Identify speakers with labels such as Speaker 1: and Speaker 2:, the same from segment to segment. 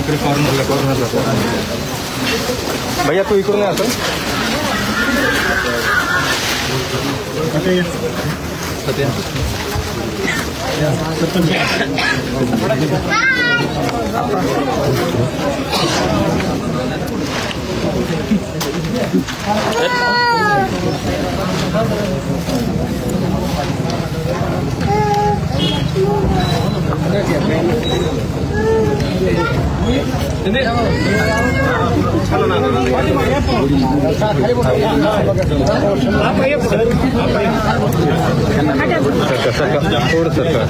Speaker 1: इकडे कॉर्नरला कॉर्नरला भैया तू इकडून ये सत्या. सरका सरका थोडं सरका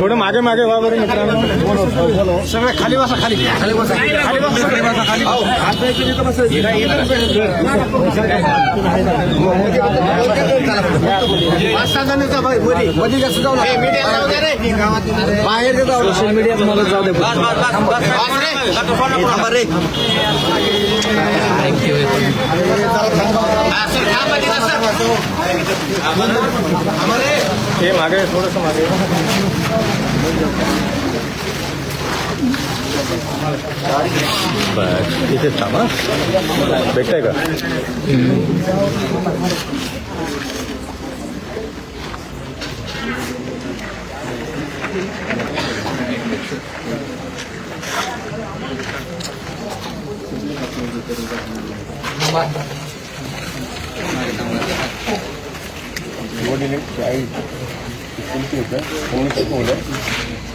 Speaker 1: थोडं मागे मागे व्हा बरं मित्रांनो.
Speaker 2: सगळे खाली बसा खाली. खाली बसा. खाली बसा खाली बसा खाली पाच सहा जणांचा बाई, मध्ये मध्ये जास्त जाऊ नका. बाहेर जाऊ सोशल मीडिया मला जाऊ दे रे
Speaker 1: हे मागे थोडंसं मागे. बस इथेच थांबा भेटतंय का?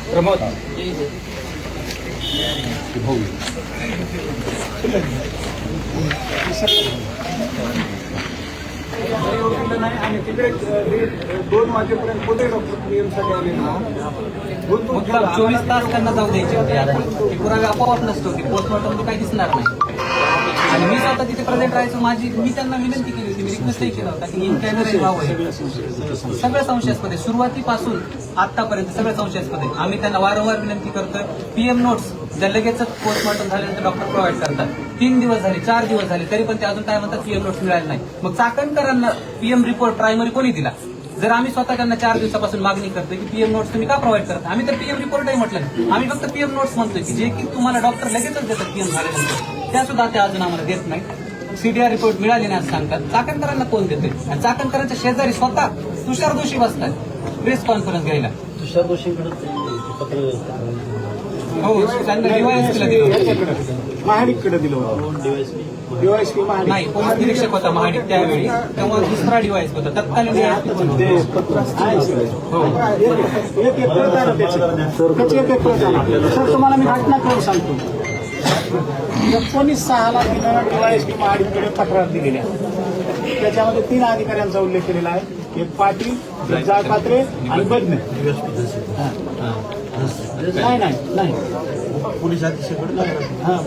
Speaker 1: प्रमोद
Speaker 3: आणि तिकडे दोन वाजेपर्यंत कुठे डॉक्टर पीएमसाठी आले ना
Speaker 4: मुद्दाम चोवीस तास त्यांना जाऊ द्यायचे होते आता ती पुरावे आपोआप नसते होती पोस्टमॉर्टम काही दिसणार नाही आणि मी स्वतः तिथे प्रेझेंट राहायचो. माझी मी त्यांना विनंती केली होती. मी रिक्वेस्टही केला होता की इन कॅमेरे व्हावं सगळं संशयास्पद आहे. सुरुवातीपासून आतापर्यंत सगळं संशयास्पद आहे. आम्ही त्यांना वारंवार विनंती करतोय. पीएम नोट्स ज्या लगेच पोस्टमॉर्टम झाल्यानंतर डॉक्टर प्रोव्हाइड करतात. तीन दिवस झाले चार दिवस झाले तरी पण ते अजून काय म्हणतात पीएम नोट्स मिळाले नाही. मग चाकणकरांना पीएम रिपोर्ट प्रायमरी कोणी दिला? जर आम्ही स्वतः त्यांना चार दिवसापासून मागणी करतोय की पीएम नोट्स तुम्ही का प्रोव्हाइड करता? आम्ही तर पीएम रिपोर्टही म्हटलं आम्ही फक्त पीएम नोट्स म्हणतोय की जे की तुम्हाला डॉक्टर लगेचच देतात पीएम झाल्यानंतर. त्या सुद्धा ते अजून आम्हाला देत नाही सीडीआर रिपोर्ट मिळाले नाही असं सांगतात. चाकणकरांना कोण देते आणि चाकणकरांच्या शेजारी स्वतः तुषार दोषी बसतात. प्रेस कॉन्फरन्स घ्यायला. तुषार त्यांना
Speaker 3: महाडिककडे दिलं महाडिक.
Speaker 4: नाही पोलीस निरीक्षक होता महाडिक त्यावेळी. तेव्हा दुसरा डिवाइस होता. तत्कालीन
Speaker 3: आहे. सर. तुम्हाला मी घटना करून सांगतो. एकोणीस सहाला तिनं डीवायसपी महाडिककडे तक्रार दिलेली आहे. त्याच्यामध्ये तीन अधिकाऱ्यांचा उल्लेख केलेला आहे. एक पाटील जाळपात्रे आणि बदने. हा. नाही नाही नाही. पोलीस हा.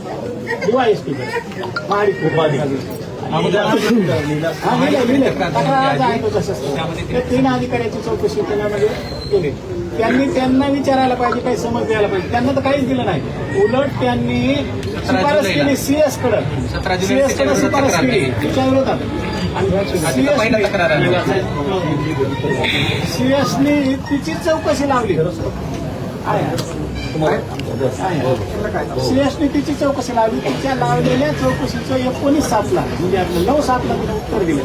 Speaker 3: महाडिक हा, तो तसंच. ते तीन अधिकाऱ्याची चौकशी केल्यामध्ये केली. त्यांनी त्यांना विचारायला पाहिजे काही समज द्यायला पाहिजे. त्यांना तर काहीच दिलं नाही. उलट त्यांनी शिफारस. केली सीएसकडे.
Speaker 4: सीएसकडे
Speaker 3: शिफारस केली. तिच्या विरोधात. आणि. सीएसनी तिची चौकशी लावली. सीएसनी चौकशी लावली. तिच्या लावलेल्या चौकशीचं एकोणीस सातला म्हणजे आपलं नऊ सातला तिने उत्तर दिलं.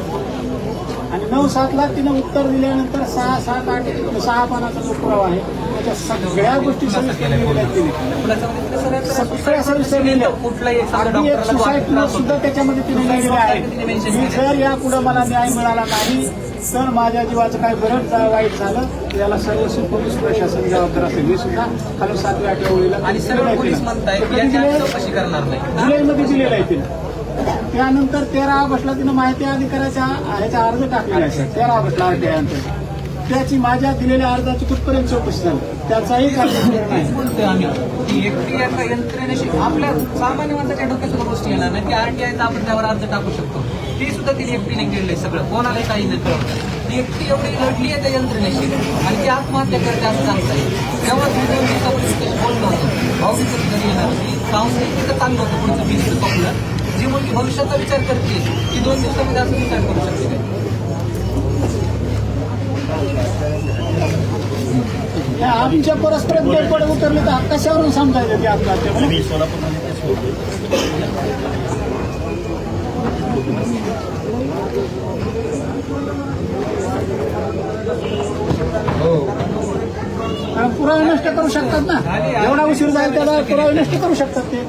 Speaker 3: आणि नऊ सातला तिनं उत्तर दिल्यानंतर सहा सात आठ सहा पानाचा जो पुरावा आहे त्याच्या सगळ्या गोष्टी
Speaker 4: सगळ्या
Speaker 3: सविस्तर
Speaker 4: कुठलाही.
Speaker 3: सुद्धा त्याच्यामध्ये तिने लिहिलेले आहे मी जर या पुढे मला न्याय मिळाला नाही तर माझ्या जीवाचं काय बरंच वाईट झालं याला सर्वस्व पोलीस प्रशासन जबाबदार असेल. मी सुद्धा खाली सातव्या आठव्या ओळीला
Speaker 4: आणि सर्व पोलीस
Speaker 3: जुलैमध्ये दिलेलं आहे तिने. त्यानंतर तेरा ऑगस्टला तिनं माहिती अधिकाऱ्याच्या ह्याचा अर्ज टाकलेला आहे. तेरा ऑगस्टला आरटीआय अंतर्गत त्याची माझ्या दिलेल्या अर्जाची कुठपर्यंत चौकशी झाली? त्याचाही काही
Speaker 4: बोलतोय आम्ही? की एकटी यंत्रणेशी आपल्या सामान्य माणसाच्या डोक्यात सुद्धा गोष्टी येणार नाही. की आरटीआयचा आपण त्यावर अर्ज टाकू शकतो. ती सुद्धा तिने एकटीने केलेलं आहे सगळं. कोणाला काही नाही एफ ती एकटी एवढी लढली आहे त्या यंत्रणेशी. आणि ती आत्महत्या करते असं सांगता येईल तेव्हा मी दोन दिवसापूर्वी बोललो होतो भाऊ घरी येणार. होती पाऊस तिथं चाललं होतं पुढचं बीच स्वप्न जी मुलगी भविष्याचा विचार करते ती दोन दिवसामध्ये असं विचार करू शकते.
Speaker 3: आमच्या परस्पर बेडपडे उतरले तर कशावरून समजायचं ती? कारण पुरावे नष्ट करू शकतात ना? एवढा उशीर जाईल त्याला पुरावे नष्ट करू शकतात ते.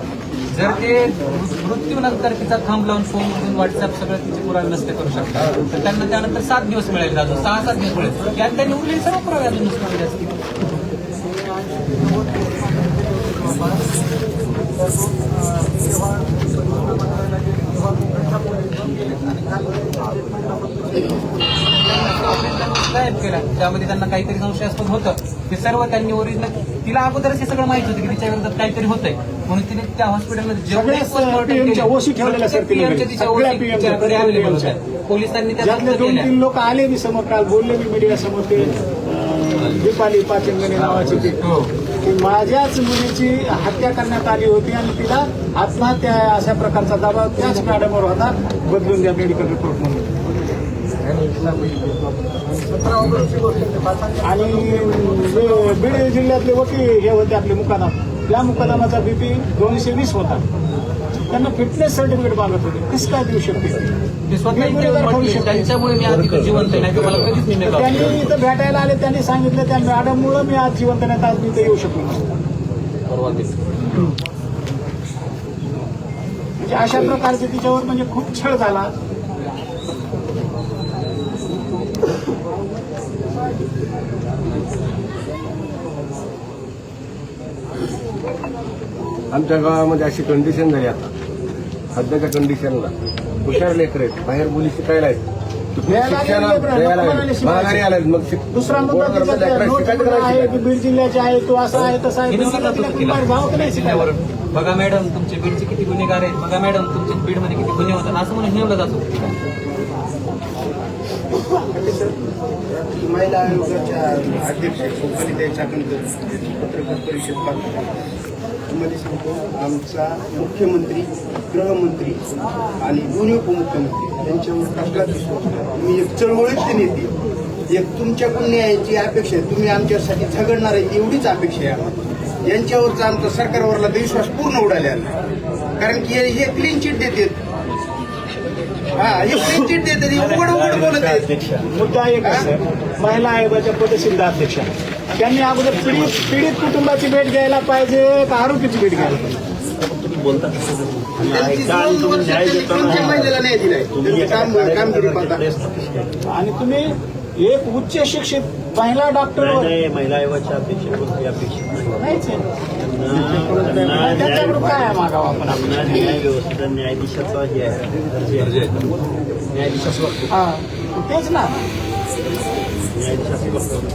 Speaker 4: जर ते मृत्यूनंतर तिचा थांब लावून फोनमधून व्हॉट्सअप सगळं तिचे पुरावे नसते करू शकतात. तर त्यांना त्यानंतर सात दिवस मिळेल अजून सहा सात दिवस मिळेल. त्यात त्यांनी उरलेले सर्व पुरावे अजून नसते असतील. केला. त्यामध्ये त्यांना काहीतरी संशयास्पद होतं. ते सर्व त्यांनी ओरिजिनल तिला अगोदरच हे सगळं माहीत होतं की तिच्या विरोधात काहीतरी होतंय म्हणून तिने त्या हॉस्पिटलमध्ये जेवढे postmortem केले,
Speaker 3: ओशी
Speaker 4: PM च्या. तिच्या तिच्याकडे available. होत्या. पोलिसांनी त्या
Speaker 3: ज्यातले
Speaker 4: जप्त
Speaker 3: दोन
Speaker 4: केल्या
Speaker 3: तीन लोक आले मी समोर काल बोलले मी मीडिया समोर ते अं, दीपाली पाचंगणे नावाची ती
Speaker 4: हो.
Speaker 3: की माझ्याच मुलीची हत्या करण्यात आली होती आणि तिला आत्महत्या अशा प्रकारचा दबाव त्याच मॅडमवर होता बदलून द्या मेडिकल रिपोर्ट म्हणून आणि बीड जिल्ह्यातले वकील हे होते आपले मुकादम. त्या मुकादमाचा बीपी दोनशे वीस होता. त्यांना फिटनेस सर्टिफिकेट मागत होते. कसं काय देऊ शकते?
Speaker 4: त्यांच्यामुळे मी आज जिवंत नाही
Speaker 3: त्यांनी इथं भेटायला आले त्यांनी सांगितलं त्या मॅडममुळे मी आज जिवंत नाही तर आज मी इथं येऊ शकलो. म्हणजे अशा प्रकारचे तिच्यावर म्हणजे खूप छळ झाला.
Speaker 2: आमच्या गावामध्ये अशी कंडिशन झाली आता. सध्याच्या कंडिशनला हुशार लेकर आहेत. बाहेर मुली शिकायला आहेत. आल्यात मग
Speaker 3: दुसरा आहे? बीड जिल्ह्याचे तो असा तसा
Speaker 4: बघा मॅडम तुमचे बीडचे किती गुन्हेगार आहेत? बघा मॅडम तुमचे बीडमध्ये किती गुन्हे होतात? असं म्हणून नेमलं जात.
Speaker 5: महिला आयोगाच्या अध्यक्ष पत्रकार परिषद मध्ये सांगतो आमचा मुख्यमंत्री गृहमंत्री आणि दोन्ही उपमुख्यमंत्री यांच्यावर कसला विश्वास तुम्ही एक चळवळीचे नेते एक तुमच्याकडून न्यायाची अपेक्षा आहे. तुम्ही आमच्यासाठी झगडणार आहे एवढीच अपेक्षा आहे यांच्यावरचा आमचा सरकारवरला विश्वास पूर्ण उडालेला कारण की हे- हे क्लीन चिट देतात. क्लीन चिट देतात हे उघड उघड बोलत आहेत
Speaker 3: मुद्दा एक आहे महिला आयोगाच्या पदसिद्ध अध्यक्षा. त्यांनी अगोदर पीडित पीडित कुटुंबाची भेट घ्यायला पाहिजे का आरोपीची भेट घ्यायला पाहिजे?
Speaker 5: त्यांची दोन वर्ष त्यांनी कोणत्या महिलेला न्याय दिलाय. त्यांचं काम कामगिरी पाहता.
Speaker 3: आणि तुम्ही एक उच्च शिक्षित महिला डॉक्टर
Speaker 6: महिला आयोगाच्या अपेक्षा कोणती अपेक्षा नाही.
Speaker 3: नाहीच आहे.
Speaker 6: त्यांना
Speaker 3: त्यांच्याकडून काय आहे मागावं आपण?
Speaker 6: त्यांना न्याय व्यवस्था न्यायाधीशाचा हे आहे. दर्जा आहे. न्यायाधीशाचं
Speaker 3: हा. तेच ना.
Speaker 6: न्यायाधीशाचं